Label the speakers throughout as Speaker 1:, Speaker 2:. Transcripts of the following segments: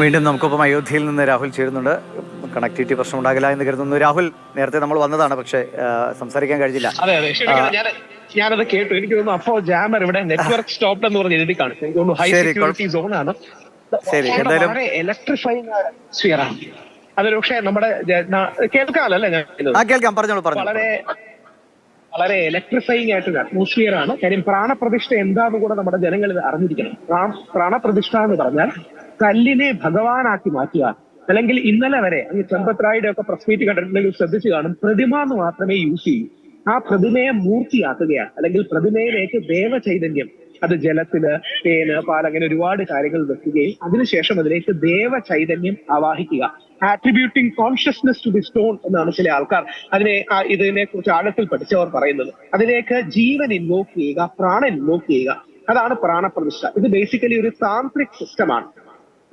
Speaker 1: വീണ്ടും നമുക്കൊപ്പം അയോധ്യയിൽ നിന്ന് രാഹുൽ ചേരുന്നുണ്ട്. കണക്ടിവിറ്റി പ്രശ്നം ഉണ്ടാകില്ല എന്ന് കരുതുന്നു. രാഹുൽ നേരത്തെ നമ്മൾ വന്നതാണ് പക്ഷേ സംസാരിക്കാൻ കഴിഞ്ഞില്ല.
Speaker 2: ഞാനത് കേട്ടു. എനിക്ക് തോന്നുന്നു അപ്പോ ജാമർ ഇവിടെ നെറ്റ്വർക്ക് സ്റ്റോപ്പ് എന്ന് പറഞ്ഞ് എഴുതി കാണും. എനിക്ക് തോന്നുന്നു ഹൈ സെക്യൂരിറ്റി സോൺ ആണ്. വളരെ ഇലക്ട്രിഫൈങ് ആണ്. അതൊരു പക്ഷേ നമ്മുടെ കേൾക്കാമല്ലേ ഞാൻ
Speaker 1: കേൾക്കാം. പറഞ്ഞോളൂ പറഞ്ഞു
Speaker 2: വളരെ വളരെ ഇലക്ട്രിഫൈങ് ആയിട്ടൊരു അറ്റ്മോസ്ഫിയർ ആണ്. കാര്യം പ്രാണപ്രതിഷ്ഠ എന്താന്ന് കൂടെ നമ്മുടെ ജനങ്ങൾ ഇത് അറിഞ്ഞിരിക്കണം. പ്രാ- പ്രാണപ്രതിഷ്ഠ എന്ന് പറഞ്ഞാൽ കല്ലിനെ ഭഗവാനാക്കി മാറ്റുക. അല്ലെങ്കിൽ ഇന്നലെ വരെ അങ്ങ് ചെമ്പത്രായുടെ ഒക്കെ പ്രസ് മീറ്റ് കണ്ടിട്ടുണ്ടെങ്കിൽ ശ്രദ്ധിച്ചു കാണും. പ്രതിമ എന്ന് മാത്രമേ യൂസ് ചെയ്യൂ. ആ പ്രതിമയെ മൂർത്തിയാക്കുകയാണ്. അല്ലെങ്കിൽ പ്രതിമയിലേക്ക് ദേവചൈതന്യം അത് ജലത്തിൽ തേന് പാൽ അങ്ങനെ ഒരുപാട് കാര്യങ്ങൾ വെക്കുകയും അതിനുശേഷം അതിലേക്ക് ദേവ ചൈതന്യം ആവാഹിക്കുക. Attributing consciousness to the stone എന്നാണ് ചില ആൾക്കാർ അതിനെ ഇതിനെ കുറിച്ച് ആഴത്തിൽ പഠിച്ചവർ പറയുന്നത്. അതിലേക്ക് ജീവൻ ഇൻവോക്ക് ചെയ്യുക പ്രാണൻ ഇൻവോക്ക് ചെയ്യുക. അതാണ് പ്രാണപ്രതിഷ്ഠ. ഇത് ബേസിക്കലി ഒരു താന്ത്രിക് സിസ്റ്റമാണ്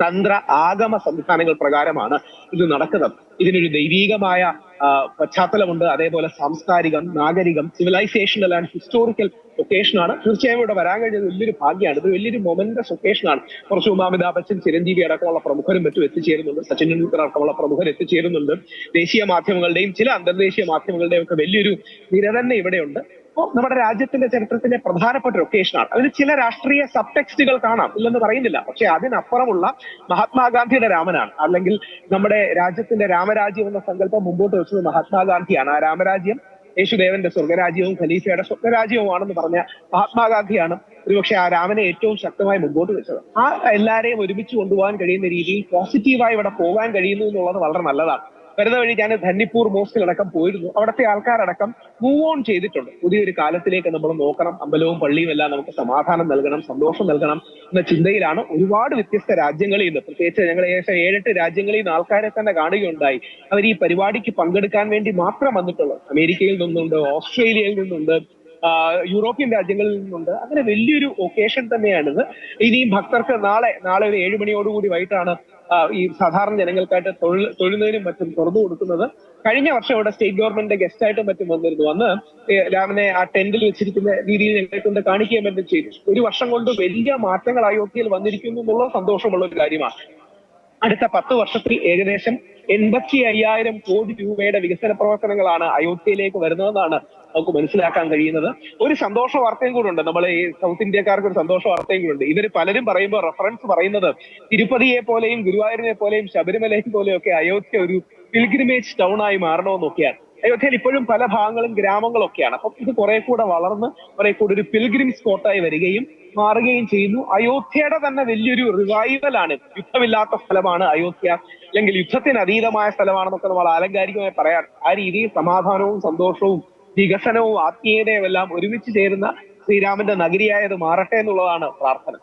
Speaker 2: തന്ത്ര ആഗമ സംവിധാനങ്ങൾ പ്രകാരമാണ് ഇത് നടക്കുന്നത്. ഇതിനൊരു ദൈവീകമായ പശ്ചാത്തലമുണ്ട്. അതേപോലെ സാംസ്കാരികം നാഗരികം സിവിലൈസേഷണൽ ആൻഡ് ഹിസ്റ്റോറിക്കൽ ലൊക്കേഷൻ ആണ്. തീർച്ചയായും ഇവിടെ വരാൻ കഴിഞ്ഞത് വലിയൊരു ഭാഗ്യമാണ്. ഇത് വലിയൊരു മൊമെന്റസ് ലൊക്കേഷൻ ആണ്. കുറച്ച് മുമ്പ് അമിതാഭ് ബച്ചൻ ചിരഞ്ജീവി അടക്കമുള്ള പ്രമുഖരും മറ്റും എത്തിച്ചേരുന്നുണ്ട്. സച്ചിൻ ടെണ്ടുൽക്കർ അടക്കമുള്ള പ്രമുഖർ എത്തിച്ചേരുന്നുണ്ട്. ദേശീയ മാധ്യമങ്ങളുടെയും ചില അന്തർദേശീയ മാധ്യമങ്ങളുടെയും ഒക്കെ വലിയൊരു നിര തന്നെ ഇവിടെയുണ്ട്. നമ്മുടെ രാജ്യത്തിന്റെ ചരിത്രത്തിലെ പ്രധാനപ്പെട്ട ഒരു ഒക്കേഷനാണ് അതിൽ ചില രാഷ്ട്രീയ സബ് ടെക്സ്റ്റുകൾ കാണാം ഇല്ലെന്ന് പറയുന്നില്ല. പക്ഷെ അതിനപ്പുറമുള്ള മഹാത്മാഗാന്ധിയുടെ രാമനാണ്. അല്ലെങ്കിൽ നമ്മുടെ രാജ്യത്തിന്റെ രാമരാജ്യം എന്ന സങ്കല്പം മുമ്പോട്ട് വെച്ചത് മഹാത്മാഗാന്ധിയാണ്. ആ രാമരാജ്യം യേശുദേവന്റെ സ്വർഗരാജ്യവും ഖലീഫയുടെ സ്വർഗരാജ്യവുമാണെന്ന് പറഞ്ഞ മഹാത്മാഗാന്ധിയാണ് ഒരുപക്ഷെ ആ രാമനെ ഏറ്റവും ശക്തമായി മുമ്പോട്ട് വെച്ചത്. ആ എല്ലാരെയും ഒരുമിച്ച് കൊണ്ടുപോകാൻ കഴിയുന്ന രീതിയിൽ പോസിറ്റീവായി ഇവിടെ പോകാൻ കഴിയുന്നു എന്നുള്ളത് വളരെ നല്ലതാണ്. വരുന്ന വഴി ഞാൻ ധന്നിപ്പൂർ മോസ്കിലടക്കം പോയിരുന്നു. അവിടുത്തെ ആൾക്കാരടക്കം മൂവ് ഓൺ ചെയ്തിട്ടുണ്ട്. പുതിയൊരു കാലത്തിലേക്ക് നമ്മൾ നോക്കണം. അമ്പലവും പള്ളിയും എല്ലാം നമുക്ക് സമാധാനം നൽകണം സന്തോഷം നൽകണം എന്ന ചിന്തയിലാണ് ഒരുപാട് വ്യത്യസ്ത രാജ്യങ്ങളിൽ നിന്ന് പ്രത്യേകിച്ച് ഞങ്ങൾ ഏകദേശം ഏഴെട്ട് രാജ്യങ്ങളിൽ നിന്ന് ആൾക്കാരെ തന്നെ കാണുകയുണ്ടായി. അവർ ഈ പരിപാടിക്ക് പങ്കെടുക്കാൻ വേണ്ടി മാത്രം വന്നിട്ടുള്ളത് അമേരിക്കയിൽ നിന്നുണ്ട് ഓസ്ട്രേലിയയിൽ നിന്നുണ്ട് യൂറോപ്യൻ രാജ്യങ്ങളിൽ നിന്നുണ്ട്. അങ്ങനെ വലിയൊരു ഒക്കേഷൻ തന്നെയാണിത്. ഇനിയും ഭക്തർക്ക് നാളെ നാളെ ഒരു ഏഴ് മണിയോടുകൂടി വൈകിട്ടാണ് ഈ സാധാരണ ജനങ്ങൾക്കായിട്ട് തൊഴിൽ തൊഴുന്നതിനും മറ്റും തുറന്നു കൊടുക്കുന്നത് കഴിഞ്ഞ വർഷം ഇവിടെ സ്റ്റേറ്റ് ഗവൺമെന്റിന്റെ ഗസ്റ്റ് ആയിട്ടും മറ്റും വന്നിരുന്നു. അന്ന് രാമനെ ആ ടെന്റിൽ വെച്ചിരിക്കുന്ന രീതിയിൽ ഞങ്ങളെ കൊണ്ട് കാണിക്കുകയും മറ്റും ചെയ്തു. ഒരു വർഷം കൊണ്ട് വലിയ മാറ്റങ്ങൾ അയോധ്യയിൽ വന്നിരിക്കുന്നു എന്നുള്ള സന്തോഷമുള്ള ഒരു കാര്യമാണ്. അടുത്ത പത്ത് വർഷത്തിൽ ഏകദേശം എൺപത്തി അയ്യായിരം കോടി രൂപയുടെ വികസന പ്രവർത്തനങ്ങളാണ് അയോധ്യയിലേക്ക് വരുന്നതെന്നാണ് നമുക്ക് മനസ്സിലാക്കാൻ കഴിയുന്നത്. ഒരു സന്തോഷ വാർത്തയും കൂടെ ഉണ്ട്. നമ്മൾ ഈ സൗത്ത് ഇന്ത്യക്കാർക്ക് ഒരു സന്തോഷ വാർത്തയും കൂടെ ഉണ്ട്. ഇവർ പലരും പറയുമ്പോൾ റഫറൻസ് പറയുന്നത് തിരുപ്പതിയെ പോലെയും ഗുരുവായൂരിനെ പോലെയും ശബരിമലയെ പോലെയും ഒക്കെ അയോധ്യ ഒരു പിൽഗ്രിമേജ് ടൗൺ ആയി മാറണമെന്നൊക്കെയാണ് അയോധ്യയിൽ ഇപ്പോഴും പല ഭാഗങ്ങളും ഗ്രാമങ്ങളൊക്കെയാണ്. അപ്പം ഇത് കുറെ കൂടെ വളർന്ന് കുറെ കൂടെ ഒരു പിൽഗ്രിം സ്പോട്ടായി വരികയും മാറുകയും ചെയ്യുന്നു. അയോധ്യയുടെ തന്നെ വലിയൊരു റിവൈവലാണ് യുദ്ധമില്ലാത്ത സ്ഥലമാണ് അയോധ്യ. അല്ലെങ്കിൽ യുദ്ധത്തിന് അതീതമായ സ്ഥലമാണെന്നൊക്കെ നമ്മൾ ആലങ്കാരികമായി പറയാൻ ആ രീതിയിൽ സമാധാനവും സന്തോഷവും വികസനവും ആത്മീയതയും എല്ലാം ഒരുമിച്ച് ചേരുന്ന ശ്രീരാമന്റെ നഗരിയായത് മാറട്ടെ എന്നുള്ളതാണ് പ്രാർത്ഥന.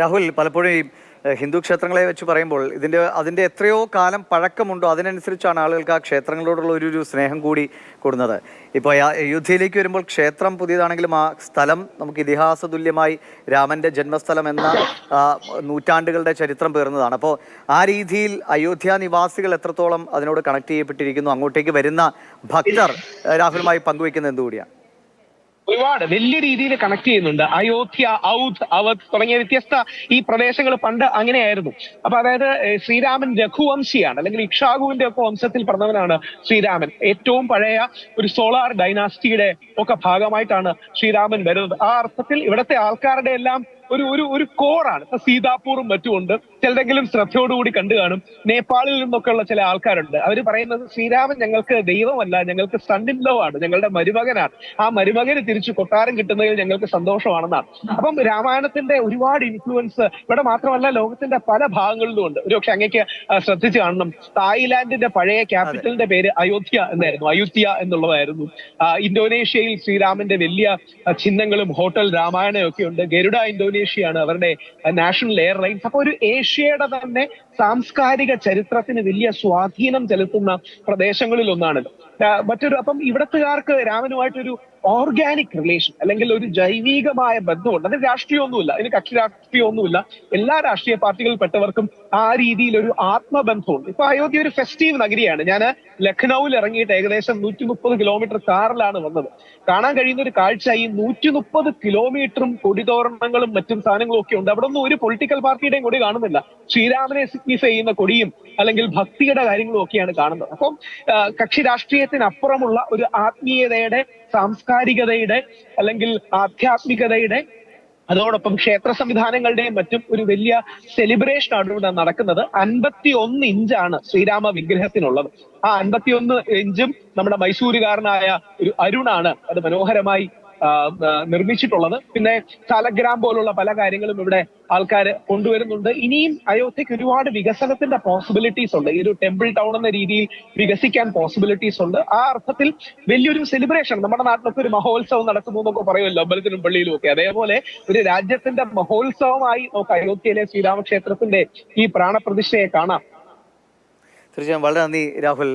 Speaker 1: രാഹുൽ പലപ്പോഴും ഹിന്ദു ക്ഷേത്രങ്ങളെ വെച്ച് പറയുമ്പോൾ ഇതിന്റെ അതിന്റെ എത്രയോ കാലം പഴക്കമുണ്ടോ? അതിനനുസരിച്ചാണ് ആളുകൾക്ക് ആ ക്ഷേത്രങ്ങളോടുള്ള ഒരു ഒരു സ്നേഹം കൂടി കൂടുന്നത്. ഇപ്പോൾ അയോധ്യയിലേക്ക് വരുമ്പോൾ ക്ഷേത്രം പുതിയതാണെങ്കിലും ആ സ്ഥലം നമുക്ക് ഇതിഹാസ തുല്യമായി രാമന്റെ ജന്മസ്ഥലം എന്ന നൂറ്റാണ്ടുകളുടെ ചരിത്രം പേർന്നതാണ് അപ്പോൾ ആ രീതിയിൽ അയോധ്യ നിവാസികൾ എത്രത്തോളം അതിനോട് കണക്ട് ചെയ്യപ്പെട്ടിരിക്കുന്നു? അങ്ങോട്ടേക്ക് വരുന്ന ഭക്തർ രാഹുലുമായി പങ്കുവയ്ക്കുന്ന എന്തുകൂടിയാണ്?
Speaker 2: ഒരുപാട് വലിയ രീതിയിൽ കണക്ട് ചെയ്യുന്നുണ്ട്. അയോധ്യ ഔധ് അവധ് തുടങ്ങിയ വ്യത്യസ്ത ഈ പ്രദേശങ്ങൾ പണ്ട് അങ്ങനെയായിരുന്നു. അപ്പൊ അതായത് ശ്രീരാമൻ രഘുവംശിയാണ് അല്ലെങ്കിൽ ഇക്ഷാകുവിന്റെ ഒക്കെ വംശത്തിൽ പറഞ്ഞവനാണ് ശ്രീരാമൻ. ഏറ്റവും പഴയ ഒരു സോളാർ ഡൈനാസ്റ്റിയുടെ ഒക്കെ ഭാഗമായിട്ടാണ് ശ്രീരാമൻ വരുന്നത്. ആ അർത്ഥത്തിൽ ഇവിടുത്തെ ആൾക്കാരുടെ എല്ലാം ഒരു ഒരു ഒരു കോറാണ്. ഇപ്പൊ സീതാപൂറും മറ്റുമുണ്ട് ചിലരെങ്കിലും ശ്രദ്ധയോടുകൂടി കണ്ടു കാണും. നേപ്പാളിൽ നിന്നൊക്കെ ഉള്ള ചില ആൾക്കാരുണ്ട്. അവർ പറയുന്നത് ശ്രീരാമൻ ഞങ്ങൾക്ക് ദൈവമല്ല ഞങ്ങൾക്ക് സണ്ടിൻ ലോ ആണ് ഞങ്ങളുടെ മരുമകനാണ്. ആ മരുമകന് തിരിച്ചു കൊട്ടാരം കിട്ടുന്നതിൽ ഞങ്ങൾക്ക് സന്തോഷമാണെന്നാണ്. അപ്പം രാമായണത്തിന്റെ ഒരുപാട് ഇൻഫ്ലുവൻസ് ഇവിടെ മാത്രമല്ല ലോകത്തിന്റെ പല ഭാഗങ്ങളിലും ഉണ്ട്. ഒരുപക്ഷെ അങ്ങേക്ക് ശ്രദ്ധിച്ചു കാണണം. തായ്ലാന്റിന്റെ പഴയ ക്യാപിറ്റലിന്റെ പേര് അയോധ്യ എന്നായിരുന്നു. അയോധ്യ എന്നുള്ളതായിരുന്നു. ഇന്തോനേഷ്യയിൽ ശ്രീരാമന്റെ വലിയ ചിഹ്നങ്ങളും ഹോട്ടൽ രാമായണവും ഒക്കെ ഉണ്ട്. ഗരുഡ ഇന്തോനേഷ്യയാണ് അവരുടെ നാഷണൽ എയർലൈൻസ് അപ്പൊ ഒരു ഏഷ്യയുടെ തന്നെ സാംസ്കാരിക ചരിത്രത്തിന് വലിയ സ്വാധീനം ചെലുത്തുന്ന പ്രദേശങ്ങളിൽ ഒന്നാണിത് മറ്റൊരു അപ്പം ഇവിടത്തുകാർക്ക് രാമനുമായിട്ടൊരു ഓർഗാനിക് റിലേഷൻ അല്ലെങ്കിൽ ഒരു ജൈവികമായ ബന്ധമുണ്ട്. അതിന് രാഷ്ട്രീയമൊന്നുമില്ല. അതിന് കക്ഷി രാഷ്ട്രീയമൊന്നുമില്ല. എല്ലാ രാഷ്ട്രീയ പാർട്ടികളിൽപ്പെട്ടവർക്കും ആ രീതിയിൽ ഒരു ആത്മബന്ധമുണ്ട്. ഇപ്പൊ അയോധ്യ ഒരു ഫെസ്റ്റീവ് നഗരിയാണ്. ഞാൻ ലഖ്നൌവിൽ ഇറങ്ങിയിട്ട് ഏകദേശം നൂറ്റി മുപ്പത് കിലോമീറ്റർ കാറിലാണ് വന്നത്. കാണാൻ കഴിയുന്ന ഒരു കാഴ്ച ഈ നൂറ്റി മുപ്പത് കിലോമീറ്ററും കൊടിതോരണങ്ങളും മറ്റും സാധനങ്ങളും ഒക്കെ ഉണ്ട്. അവിടെ ഒന്നും ഒരു പൊളിറ്റിക്കൽ പാർട്ടിയുടെയും കൊടി കാണുന്നില്ല. ശ്രീരാമനെ സിഗ്നിഫൈ ചെയ്യുന്ന കൊടിയും അല്ലെങ്കിൽ ഭക്തിയുടെ കാര്യങ്ങളും ഒക്കെയാണ് കാണുന്നത്. അപ്പം കക്ഷി കക്ഷി രാഷ്ട്രീയത്തിനപ്പുറമുള്ള ഒരു ആത്മീയതയുടെ സാംസ്കാരികതയുടെ അല്ലെങ്കിൽ ആധ്യാത്മികതയുടെ അതോടൊപ്പം ക്ഷേത്ര സംവിധാനങ്ങളുടെയും മറ്റും ഒരു വലിയ സെലിബ്രേഷൻ ആണ് ഇവിടെ നടക്കുന്നത്. അൻപത്തി ഒന്ന് ഇഞ്ചാണ് ശ്രീരാമ വിഗ്രഹത്തിനുള്ളത്. ആ അൻപത്തി ഒന്ന് ഇഞ്ചും നമ്മുടെ മൈസൂരുകാരനായ ഒരു അരുണാണ്. അത് മനോഹരമായി നിർമ്മിച്ചിട്ടുള്ളത്. പിന്നെ സ്ഥലഗ്രാം പോലുള്ള പല കാര്യങ്ങളും ഇവിടെ ആൾക്കാർ കൊണ്ടുവരുന്നുണ്ട്. ഇനിയും അയോധ്യക്ക് ഒരുപാട് വികസനത്തിന്റെ പോസിബിലിറ്റീസ് ഉണ്ട്. ഈ ഒരു ടെമ്പിൾ ടൗൺ എന്ന രീതിയിൽ വികസിക്കാൻ പോസിബിലിറ്റീസ് ഉണ്ട്. ആ അർത്ഥത്തിൽ വലിയൊരു സെലിബ്രേഷൻ നമ്മുടെ നാട്ടിലൊക്കെ ഒരു മഹോത്സവം നടക്കുന്നു എന്നൊക്കെ പറയുമല്ലോ അമ്പലത്തിലും പള്ളിയിലും ഒക്കെ. അതേപോലെ ഒരു രാജ്യത്തിന്റെ മഹോത്സവമായി നമുക്ക് അയോധ്യയിലെ ശ്രീരാമക്ഷേത്രത്തിന്റെ ഈ പ്രാണപ്രതിഷ്ഠയെ കാണാം.
Speaker 1: തീർച്ചയായും. വളരെ നന്ദി രാഹുൽ.